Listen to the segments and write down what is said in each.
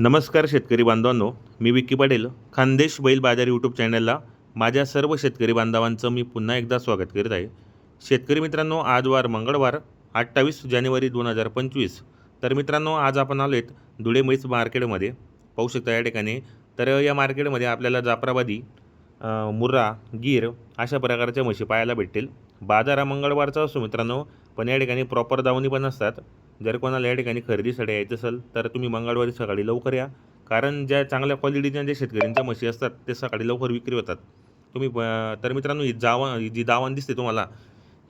नमस्कार शेतकरी बांधवांनो मी विक्की पाटील खानदेश बैल बाजार यूट्यूब चॅनलला माझ्या सर्व शेतकरी बांधवांचं मी पुन्हा एकदा स्वागत करीत आहे. शेतकरी मित्रांनो आज वार मंगळवार अठ्ठावीस जानेवारी दोन हजार पंचवीस. तर मित्रांनो आज आपण आलो आहेत धुळे म्हैस मार्केटमध्ये. पाहू शकता या ठिकाणी. तर या मार्केटमध्ये आपल्याला जाफराबादी मुर्रा गीर अशा प्रकारच्या म्हशी पाहायला भेटतील. बाजार हा मंगळवारचा असतो मित्रांनो पण या ठिकाणी प्रॉपर दावणी पण असतात. जर कोणाला या ठिकाणी खरेदीसाठी यायचं असेल तर तुम्ही मंगळवारी सकाळी लवकर या. कारण ज्या चांगल्या क्वालिटीच्या ज्या शेतकऱ्यांच्या म्हशी असतात ते सकाळी लवकर विक्री होतात. तुम्ही तर मित्रांनो ही जावा जी दावण दिसते तुम्हाला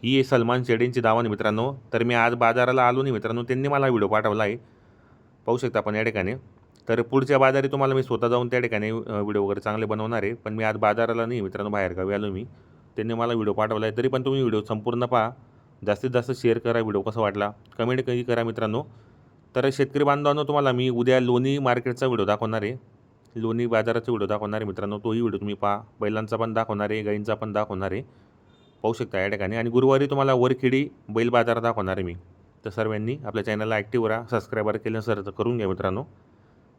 ही सलमान शेडेंची दावण मित्रांनो. तर मी आज बाजाराला आलो नाही मित्रांनो त्यांनी मला व्हिडिओ पाठवला आहे. पाहू शकता आपण या ठिकाणी. तर पुढच्या बाजारी तुम्हाला मी स्वतः जाऊन त्या ठिकाणी व्हिडिओ वगैरे चांगले बनवणार आहे. पण मी आज बाजाराला नाही मित्रांनो बाहेरगावी आलो मी. त्यांनी मला व्हिडिओ पाठवला आहे. तरी पण तुम्ही व्हिडिओ संपूर्ण पहा. जास्तीत जास्त शेअर करा व्हिडिओ कसा वाटला? कमेंट कधी करा मित्रांनो. तर शेतकरी बांधवांनो तुम्हाला मी उद्या लोणी मार्केटचा व्हिडिओ दाखवणार आहे. लोणी बाजाराचा व्हिडिओ दाखवणार आहे मित्रांनो. तोही व्हिडिओ तुम्ही पहा. बैलांचा पण दाखवणार आहे गाईंचा पण दाखवणार आहे. पाहू शकता या ठिकाणी. आणि गुरुवारी तुम्हाला वरखेडी बैल बाजार दाखवणार आहे मी. तर सर्वांनी आपल्या चॅनलला ॲक्टिव्ह राहा सबस्क्रायबर केलं सर तर करून घ्या मित्रांनो.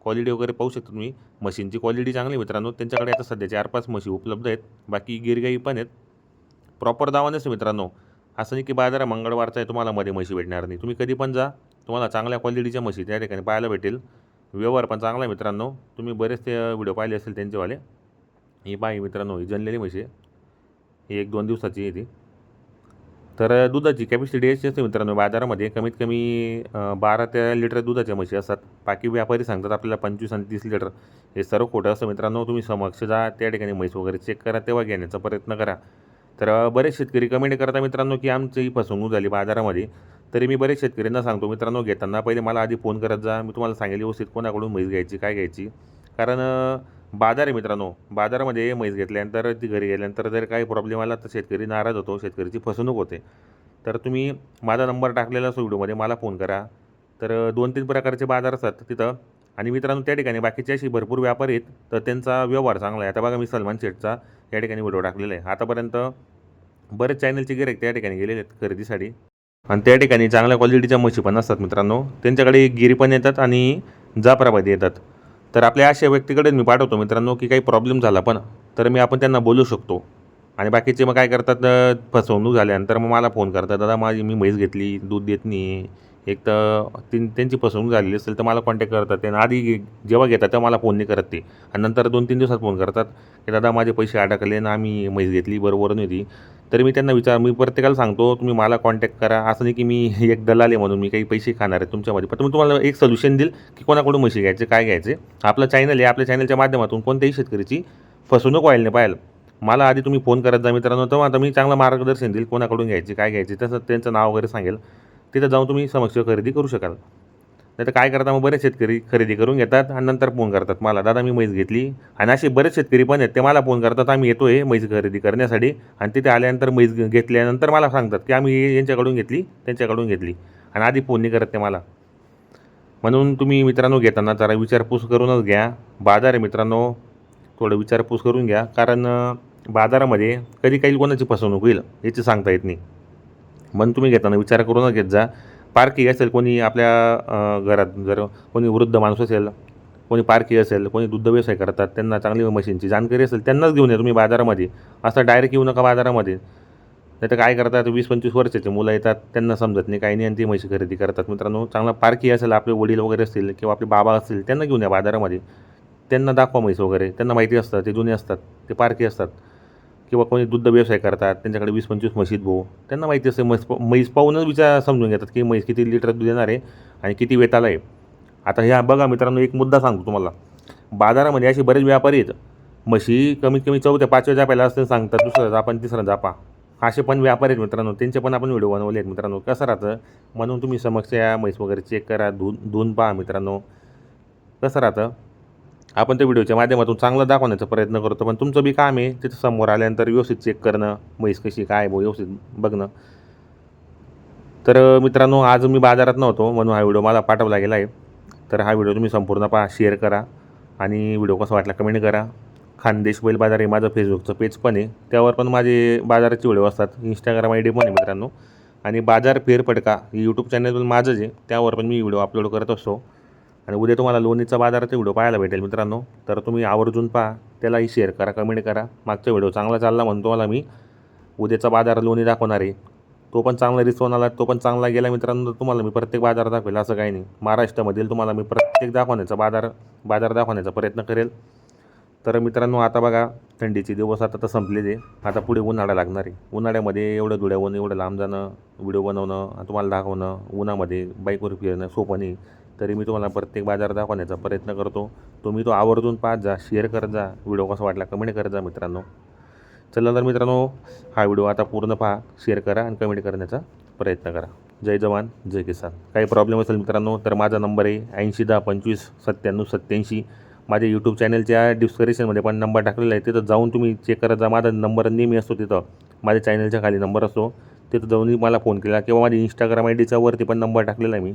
क्वालिटी वगैरे पाहू शकता तुम्ही. मशीनची क्वालिटी चांगली आहे मित्रांनो. त्यांच्याकडे आता सध्या चार पाच मशीन उपलब्ध आहेत. बाकी गिरगाई पण आहेत. प्रॉपर दावानेच मित्रांनो. असं नाही की बाजार मंगळवारचा आहे तुम्हाला मध्ये म्हशी भेटणार नाही. तुम्ही कधी पण जा. तुम्हाला चांगल्या क्वालिटीच्या म्हशी त्या ठिकाणी पाहायला भेटेल. व्यवहार पण चांगला आहे मित्रांनो. तुम्ही बरेच ते व्हिडिओ पाहिले असेल त्यांचेवाले. ही बाई मित्रांनो ही जनलेली म्हशी आहे. ही एक दोन दिवसाची आहे ती. तर दुधाची कॅपॅसिटी अशी असते मित्रांनो बाजारामध्ये. कमीत कमी बारा ते लिटर दुधाच्या म्हशी असतात. बाकी व्यापारी सांगतात आपल्याला पंचवीस आणि तीस लिटर हे सर्व खोटं असतं मित्रांनो. तुम्ही समक्ष जा त्या ठिकाणी म्हैस वगैरे चेक करा तेव्हा घेण्याचा प्रयत्न करा. तर बरेच शेतकरी कमेंट करता मित्रांनो की आमची ही फसवणूक झाली बाजारामध्ये. तरी मी बरेच शेतकऱ्यांना सांगतो मित्रांनो घेताना पहिले मला आधी फोन करत जा. मी तुम्हाला सांगेल व्यवस्थित कोणाकडून म्हैस घ्यायची काय घ्यायची. कारण बाजार आहे मित्रांनो. बाजारामध्ये म्हैस घेतल्यानंतर ती घरी गेल्यानंतर जर काही प्रॉब्लेम आला तर शेतकरी नाराज होतो शेतकरीची फसवणूक होते. तर तुम्ही माझा नंबर टाकलेला असो व्हिडिओमध्ये मला फोन करा. तर दोन तीन प्रकारचे बाजार असतात तिथं. आणि मित्रांनो त्या ठिकाणी बाकीचे अशी भरपूर व्यापारी आहेत तर त्यांचा व्यवहार चांगला आहे. आता बघा मी सलमान शेठचा या ठिकाणी व्हिडिओ टाकलेला आहे. आतापर्यंत बरेच चॅनलचे गिराईक त्या ठिकाणी गेलेले आहेत खरेदीसाठी. आणि त्या ठिकाणी चांगल्या क्वालिटीच्या म्हशी पण असतात मित्रांनो. त्यांच्याकडे गिरी पण येतात आणि जाफराबादी येतात. तर आपल्या अशा व्यक्तीकडे मी पाठवतो मित्रांनो की काही प्रॉब्लेम झाला पण तर मी आपण त्यांना बोलू शकतो. आणि बाकीचे मग काय करतात फसवणूक झाल्यानंतर मग मला फोन करतात दादा माझी मी म्हैस घेतली दूध देत नाही एक तर तीन त्यांची फसवणूक झालेली असेल तर मला कॉन्टॅक्ट करतात. ते आणि आधी जेव्हा घेतात तेव्हा मला फोन नाही करत ते. आणि नंतर दोन तीन दिवसात फोन करतात की दादा माझे पैसे अडकले ना आम्ही म्हैस घेतली बरोबर नाही होती तरी मी त्यांना विचार मी प्रत्येकाला सांगतो तुम्ही मला कॉन्टॅक्ट करा. असं नाही की मी एक दलाल आहे म्हणून मी काही पैसे खाणार आहे तुमच्यामध्ये. पण मी तुम्हाला एक सोल्युशन देईल की कोणाकडून म्हशी घ्यायचे काय घ्यायचे. आपलं चॅनल आहे आपल्या चॅनलच्या माध्यमातून कोणत्याही शेतकरीची फसवणूक व्हायला नाही पाहिजे. मला आधी तुम्ही फोन करत जा मित्रांनो. तर आता मी चांगलं मार्गदर्शन देईल कोणाकडून घ्यायची काय घ्यायची. तसं त्यांचं नाव वगैरे सांगेल. तिथं जाऊन तुम्ही समक्ष खरेदी करू शकाल. नाही तर काय करता? मग बरेच शेतकरी खरेदी करून घेतात आणि नंतर फोन करतात. मला दादा मी म्हैस घेतली. आणि असे बरेच शेतकरी पण आहेत ते मला फोन करतात आम्ही येतो आहे म्हैस खरेदी करण्यासाठी. आणि तिथे आल्यानंतर म्हैस घेतल्यानंतर मला सांगतात की आम्ही यांच्याकडून घेतली त्यांच्याकडून घेतली. आणि आधी फोन नाही करत ते मला. म्हणून तुम्ही मित्रांनो घेताना जरा विचारपूस करूनच घ्या. बाजार आहे मित्रांनो थोडं विचारपूस करून घ्या. कारण बाजारामध्ये कधी काही कोणाची फसवणूक होईल याची सांगता येत नाही. मन तुम्ही घेताना विचार करूनच घेत जा. पारखी असेल कोणी आपल्या घरात जर कोणी वृद्ध माणूस असेल कोणी पारखी असेल कोणी दुग्ध व्यवसाय करतात त्यांना चांगली मशीनची जाणकारी असेल त्यांनाच घेऊन या तुम्ही बाजारामध्ये. असं डायरेक्ट येऊ नका बाजारामध्ये. नाही तर काय करतात वीस पंचवीस वर्षाचे मुलं येतात त्यांना समजत नाही काही नाही आणि ती म्हशी खरेदी करतात. मित्रांनो चांगला पारखी असेल आपले वडील वगैरे असतील किंवा आपले बाबा असतील त्यांना घेऊन या बाजारामध्ये. त्यांना दाखवा म्हैस वगैरे त्यांना माहिती असतं ते जुने असतात ते पारखी असतात. किंवा कोणी दुग्ध व्यवसाय करतात त्यांच्याकडे वीस पंचवीस म्हशीत भाऊ त्यांना माहिती असते म्हैस म्हैस पाहूनच विचार समजून घेतात की म्हैस किती लिटर दूध देणार आहे आणि किती वेताला आहे आता ह्या बघा मित्रांनो एक मुद्दा सांगतो तुम्हाला. बाजारामध्ये असे बरेच व्यापारी आहेत. म्हशी कमीत कमी चौथ्या पाचव्या जापायला असते सांगतात दुसरं जापा आणि तिसरं जापा. असे पण व्यापारी आहेत मित्रांनो त्यांचे पण आपण व्हिडिओ बनवले आहेत मित्रांनो. कसं राहतं? म्हणून तुम्ही समक्ष या म्हैस वगैरे चेक करा धुवून धुवून पहा मित्रांनो. कसं राहतं? आपण त्या व्हिडिओच्या माध्यमातून चांगलं दाखवण्याचा प्रयत्न करतो पण तुमचं बी काम आहे तिथं समोर आल्यानंतर व्यवस्थित चेक करणं म्हैस कशी काय भाऊ व्यवस्थित बघणं. तर मित्रांनो आज मी बाजारात नव्हतो म्हणून हा व्हिडिओ मला पाठवला गेला आहे. तर हा व्हिडिओ तुम्ही संपूर्ण पहा शेअर करा आणि व्हिडिओ कसा वाटला कमेंट करा. खानदेश बैल बाजार हे माझं फेसबुकचं पेज पण आहे. त्यावर पण माझे बाजाराचे व्हिडिओ असतात. इंस्टाग्राम आय डी पण आहे मित्रांनो. आणि बाजार फेरपटका हे यूट्यूब चॅनल पण माझंच आहे. त्यावर पण मी व्हिडिओ अपलोड करत असतो. आणि उद्या तुम्हाला लोणीचा बाजाराचा व्हिडिओ पाहायला भेटेल मित्रांनो. तर तुम्ही आवर्जून पहा त्यालाही शेअर करा कमेंट करा. मागचा व्हिडिओ चांगला चालला म्हणून तुम्हाला मी उद्याचा बाजार लोणी दाखवणार आहे. तो पण चांगला रिस्पॉन्स आला तो पण चांगला गेला मित्रांनो तर तुम्हाला मी प्रत्येक बाजार दाखवेल असं काही नाही. महाराष्ट्रामधील तुम्हाला मी प्रत्येक दाखवण्याचा बाजार बाजार दाखवण्याचा प्रयत्न करेल. तर मित्रांनो आता बघा थंडीचे दिवस आता तर संपलेले. आता पुढे उन्हाळा लागणार आहे. उन्हाळ्यामध्ये एवढं धुळ्यावून एवढं लांब जाणं व्हिडिओ बनवणं तुम्हाला दाखवणं उन्हामध्ये बाईकवर फिरणं सोपं नाही. तरी मी तुम्हाला प्रत्येक बाजार दाखवण्याचा प्रयत्न करतो. तुम्ही तो आवर्जून पाहत जा शेअर करत जा. व्हिडिओ कसा वाटला कमेंट करत जा मित्रांनो. चला तर मित्रांनो हा व्हिडिओ आता पूर्ण पहा शेअर करा आणि कमेंट करण्याचा प्रयत्न करा. जय जवान जय किसान. काही प्रॉब्लेम असेल मित्रांनो तर माझा नंबर आहे ऐंशी दहा पंचवीस सत्त्याण्णव सत्त्याऐंशी. माझ्या यूट्यूब चॅनलच्या डिस्क्रिप्शनमध्ये पण नंबर टाकलेला आहे. तिथं जाऊन तुम्ही चेक करत जा. माझा नंबर नेहमी असतो तिथं. माझ्या चॅनलच्या खाली नंबर असतो. तिथं जाऊन मला फोन केला किंवा माझ्या इंस्टाग्राम आय डीच्या वरती पण नंबर टाकलेला आहे मी.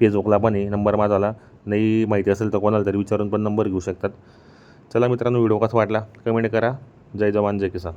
फेसबुकला पण आहे नंबर माझाला. नाही माहिती असेल तर कोणाला तरी विचारून पण नंबर घेऊ शकतात. चला मित्रांनो व्हिडिओ कसा वाटला? कमेंट करा. जय जवान जय किसान.